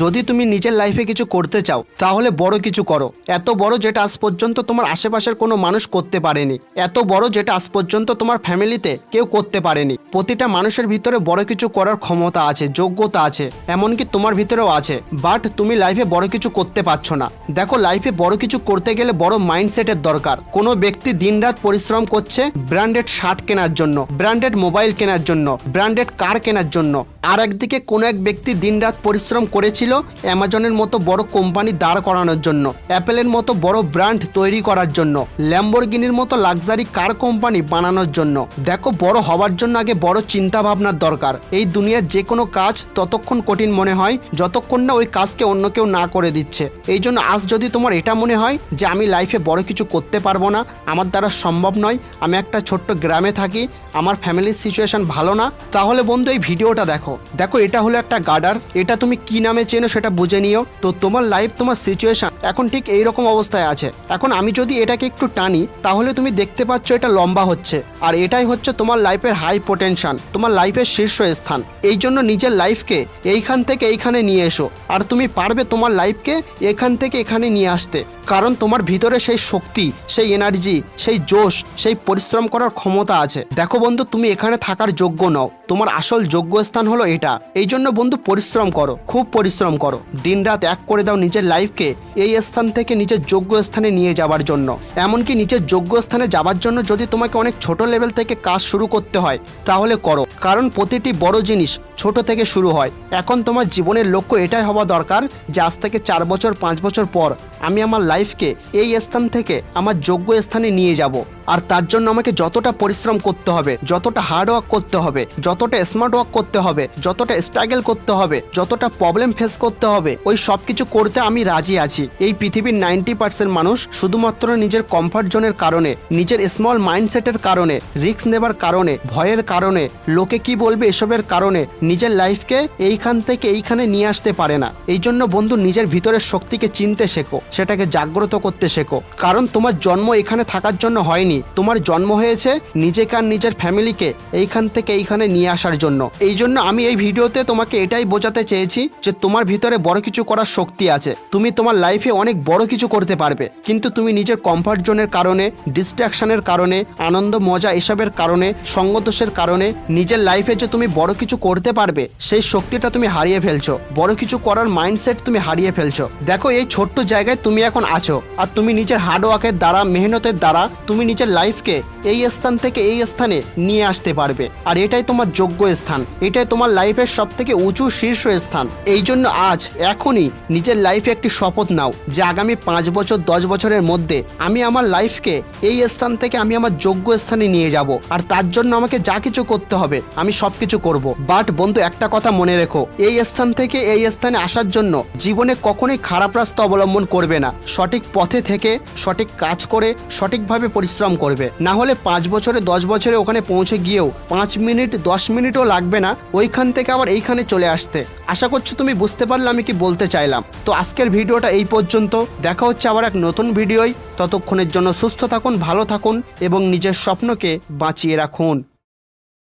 যদি তুমি নিজের লাইফে কিছু করতে চাও, তাহলে বড় কিছু করো। এত বড় যেটা আজ পর্যন্ত তোমার আশেপাশের কোনো মানুষ করতে পারেনি। এত বড় যেটা আজ পর্যন্ত তোমার ফ্যামিলিতে কেউ করতে পারেনি। প্রতিটা মানুষের ভিতরে বড় কিছু করার ক্ষমতা আছে, যোগ্যতা আছে, এমনকি তোমার ভিতরেও আছে। বাট তুমি লাইফে বড় কিছু করতে পারছ না। দেখো লাইফে বড় কিছু করতে গেলে বড় মাইন্ডসেটের দরকার। কোনো ব্যক্তি দিনরাত পরিশ্রম করছে ব্র্যান্ডেড শার্ট কেনার জন্য ব্র্যান্ডেড মোবাইল কেনার জন্য ব্র্যান্ডেড কার কেনার জন্য। আর একদিকে কোনো এক ব্যক্তি দিনরাত পরিশ্রম করেছিল অ্যামাজনের মতো বড় কোম্পানি দাঁড় করানোর জন্য, অ্যাপেলের মতো বড় ব্র্যান্ড তৈরি করার জন্য, ল্যাম্বরগিনির মতো লাক্সারি কার কোম্পানি বানানোর জন্য। দেখো, বড় হওয়ার জন্য আগে বড় চিন্তা ভাবনার দরকার। এই দুনিয়ার যে কোনো কাজ ততক্ষণ কঠিন মনে হয়, যতক্ষণ না ওই কাজকে অন্য কেউ না করে দিচ্ছে। এই জন্য আজ যদি তোমার এটা মনে হয় যে আমি লাইফে বড় কিছু করতে পারব না, আমার দ্বারা সম্ভব নয়, আমি একটা ছোট্ট গ্রামে থাকি, আমার ফ্যামিলির সিচুয়েশন ভালো না, তাহলে বন্ধু এই ভিডিওটা দেখো। দেখো, এটা হলো একটা গার্ডার, এটা তুমি কি নামে চেনো সেটা বুঝে নিও। তো তোমার লাইফ তোমার সিচুয়েশন এখন ঠিক এই রকম অবস্থায় আছে। এখন আমি যদি এটাকে একটু টানি, তাহলে তুমি দেখতে পাচ্ছ এটা লম্বা হচ্ছে। আর এটাই হচ্ছে তোমার লাইফের হাই পোটেনশন তোমার লাইফের শীর্ষ স্থান এই জন্য নিজের লাইফকে এইখান থেকে এইখানে নিয়ে এসো। আর তুমি পারবে তোমার লাইফকে এখান থেকে এখানে নিয়ে আসতে। কারণ তোমার ভিতরে সেই শক্তি, সেই এনার্জি সেই জোশ, সেই পরিশ্রম করার ক্ষমতা আছে। দেখো বন্ধু, তুমি এখানে থাকার যোগ্য নও। তোমার আসল যোগ্য স্থান হলো এটা। এই জন্য বন্ধু, পরিশ্রম করো। খুব পরিশ্রম করো। দিনরাত এক করে দাও নিজের লাইফকে এই স্থান থেকে নিজের যোগ্য স্থানে নিয়ে যাওয়ার জন্য। এমনকি নিজের যোগ্য স্থানে যাওয়ার জন্য যদি তোমাকে অনেক ছোট লেভেল থেকে কাজ শুরু করতে হয়, তাহলে করো। কারণ প্রতিটি বড় জিনিস ছোট থেকে শুরু হয়। এখন তোমার জীবনের লক্ষ্য এটাই হওয়া দরকার যে আজ থেকে চার বছর, পাঁচ বছর পর আমি আমার লাইফকে এই স্থান থেকে আমার যোগ্য স্থানে নিয়ে যাব। আর তার জন্য আমাকে যতটা পরিশ্রম করতে হবে, যতটা হার্ড ওয়ার্ক করতে হবে, যতটা স্মার্ট ওয়ার্ক করতে হবে, যতটা স্ট্রাগল করতে হবে, যতটা প্রবলেম ফেস করতে হবে, ওই সব কিছু করতে আমি রাজি আছি। এই পৃথিবীর নাইনটি পার্সেন্ট মানুষ শুধুমাত্র নিজের কমফর্ট জোনের কারণে, নিজের স্মল মাইন্ডসেটের কারণে রিস্ক নেবার কারণে, ভয়ের কারণে, লোকে কি বলবে এসবের কারণে নিজের লাইফকে এইখান থেকে এইখানে নিয়ে আসতে পারে না। এই জন্য বন্ধু নিজের ভিতরের শক্তিকে চিনতে শেখো, সেটাকে জাগ্রত করতে শেখো। কারণ তোমার জন্ম এখানে থাকার জন্য হয়নি, তোমার জন্ম হয়েছে নিজেকে আর নিজের ফ্যামিলিকে এইখান থেকে এইখানে নিয়ে আসার জন্য। এই জন্য আমি এই ভিডিওতে তোমাকে এটাই বোঝাতে চেয়েছি যে তোমার ভিতরে বড় কিছু করার শক্তি আছে। তুমি তোমার লাইফে অনেক বড় কিছু করতে পারবে, কিন্তু তুমি নিজের কমফর্ট জোনের কারণে ডিস্ট্রাকশনের কারণে, আনন্দ, মজা এসবের কারণে, সঙ্গদোষের কারণে, নিজের লাইফে যে তুমি বড় কিছু করতে পারবে। সেই শক্তিটা তুমি হারিয়ে ফেলছো। বড় কিছু করার মাইন্ডসেট তুমি হারিয়ে ফেলছো। দেখো, এই ছোট্ট জায়গায় তুমি এখন আছো। আর তুমি নিজের হার্ডওয়ার্কের দ্বারা, মেহনতের দ্বারা, তুমি নিজের লাইফকে এই স্থান থেকে এই স্থানে নিয়ে আসতে পারবে। আর এটাই তোমার যোগ্য স্থান। এটাই তোমার লাইফের সব থেকে উঁচু শীর্ষ স্থান। এই জন্য আজ, এখনই নিজের লাইফে একটি শপথ নাও, যে আগামী পাঁচ বছর, দশ বছরের মধ্যে আমি আমার লাইফকে এই স্থান থেকে আমি আমার যোগ্য স্থানে নিয়ে যাব। আর তার জন্য আমাকে যা কিছু করতে হবে, আমি সব কিছু করব বাট বন্ধু, একটা কথা মনে রেখো। এই স্থান থেকে এই স্থানে আসার জন্য জীবনে কখনোই খারাপ রাস্তা অবলম্বন করবে না। সঠিক পথে থেকে, সঠিক কাজ করে, সঠিকভাবে পরিশ্রম করবে। না হলে পাঁচ বছরে, দশ বছরে ওখানে পৌঁছে গিয়েও পাঁচ মিনিট, দশ মিনিটও লাগবে না ওইখান থেকে আবার এইখানে চলে আসতে। আশা করছি তুমি বুঝতে পারলে আমি কি বলতে চাইলাম। তো আজকের ভিডিওটা এই পর্যন্ত। দেখা হচ্ছে আবার এক নতুন ভিডিওয়। ততক্ষণের জন্য সুস্থ থাকুন, ভালো থাকুন এবং নিজের স্বপ্নকে বাঁচিয়ে রাখুন।